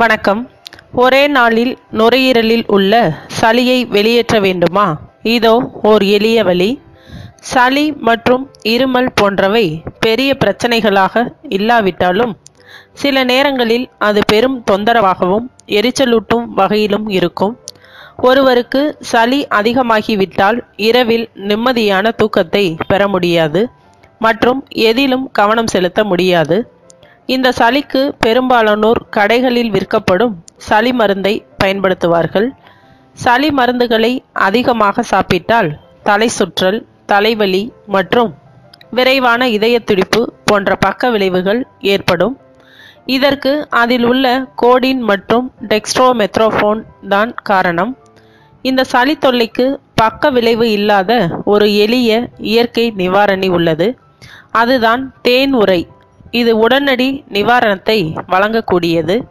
வணக்கம். ஒரே நாளில் நுரையீரலில் உள்ள சளியை வெளியேற்ற வேண்டுமா? இதோ ஓர் எளிய வழி. சளி மற்றும் இருமல் போன்றவை பெரிய பிரச்சனைகளாக இல்லாவிட்டாலும் சில நேரங்களில் அது பெரும் தொந்தரவாகவும் எரிச்சலூட்டும் வகையிலும் இருக்கும். ஒருவருக்கு சளி அதிகமாகிவிட்டால் இரவில் நிம்மதியான தூக்கத்தை பெற முடியாது மற்றும் எதிலும் கவனம் செலுத்த முடியாது. இந்த சளிக்கு பெரும்பாலானோர் கடைகளில் விற்கப்படும் சளி மருந்தை பயன்படுத்துவார்கள். சளி மருந்துகளை அதிகமாக சாப்பிட்டால் தலை சுற்றல் தலைவலி மற்றும் விரைவான இதய துடிப்பு போன்ற பக்க விளைவுகள் ஏற்படும். இதற்கு அதில் உள்ள கோடின் மற்றும் டெக்ஸ்ட்ரோமெத்ரோஃபோன் தான் காரணம். இந்த சளி தொல்லைக்கு பக்க விளைவு இல்லாத ஒரு எளிய இயற்கை நிவாரணி உள்ளது. அதுதான் தேன் உரை. இது உடனடி நிவாரணத்தை வழங்கக்கூடியது.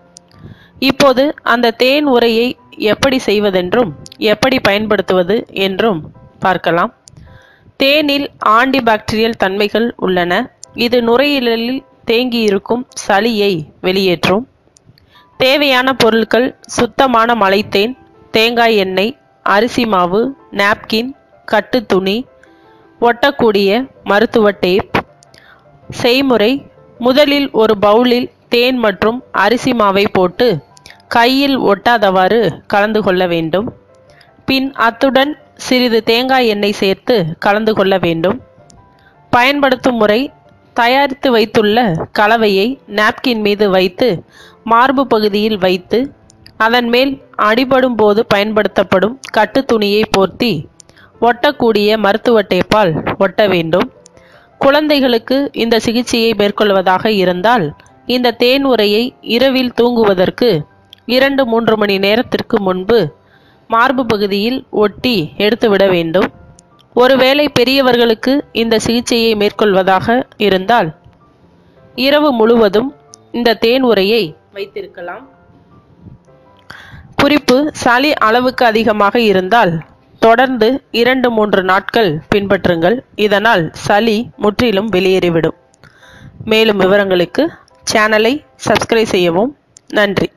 இப்போது அந்த தேன் உரையை எப்படி செய்வதென்றும் எப்படி பயன்படுத்துவது என்றும் பார்க்கலாம். தேனில் ஆன்டிபாக்டீரியல் தன்மைகள் உள்ளன. இது நுரையீரலில் தேங்கியிருக்கும் சளியை வெளியேற்றும். தேவையான பொருட்கள் சுத்தமான மலைத்தேன் தேங்காய் எண்ணெய் அரிசி மாவு நாப்கின் கட்டு துணி ஒட்டக்கூடிய மருத்துவ டேப் செய்முறை முதலில் ஒரு பவுலில் தேன் மற்றும் அரிசி மாவை போட்டு கையில் ஒட்டாதவாறு கலந்து கொள்ள வேண்டும். பின் அத்துடன் சிறிது தேங்காய் எண்ணெய் சேர்த்து கலந்து கொள்ள வேண்டும். பயன்படுத்தும் முறை தயாரித்து வைத்துள்ள கலவையை நாப்கின் மீது வைத்து மார்பு பகுதியில் வைத்து அதன் மேல் அடிபடும் போது பயன்படுத்தப்படும் கட்டு துணியை போர்த்தி ஒட்டக்கூடிய மருத்துவ டேப்பால் ஒட்ட வேண்டும். குழந்தைகளுக்கு இந்த சிகிச்சையை மேற்கொள்வதாக இருந்தால் இந்த தேன் உரையை இரவில் தூங்குவதற்கு இரண்டு மூன்று மணி நேரத்திற்கு முன்பு மார்பு பகுதியில் ஒட்டி எடுத்துவிட வேண்டும். ஒருவேளை பெரியவர்களுக்கு இந்த சிகிச்சையை மேற்கொள்வதாக இருந்தால் இரவு முழுவதும் இந்த தேன் உரையை வைத்திருக்கலாம். குறிப்பு சளி அளவுக்கு அதிகமாக இருந்தால் தொடர்ந்து இரண்டு மூன்று நாட்கள் பின்பற்றுங்கள். இதனால் சளி முற்றிலும் வெளியேறிவிடும். மேலும் விவரங்களுக்கு சேனலை சப்ஸ்கிரைப் செய்யவும். நன்றி.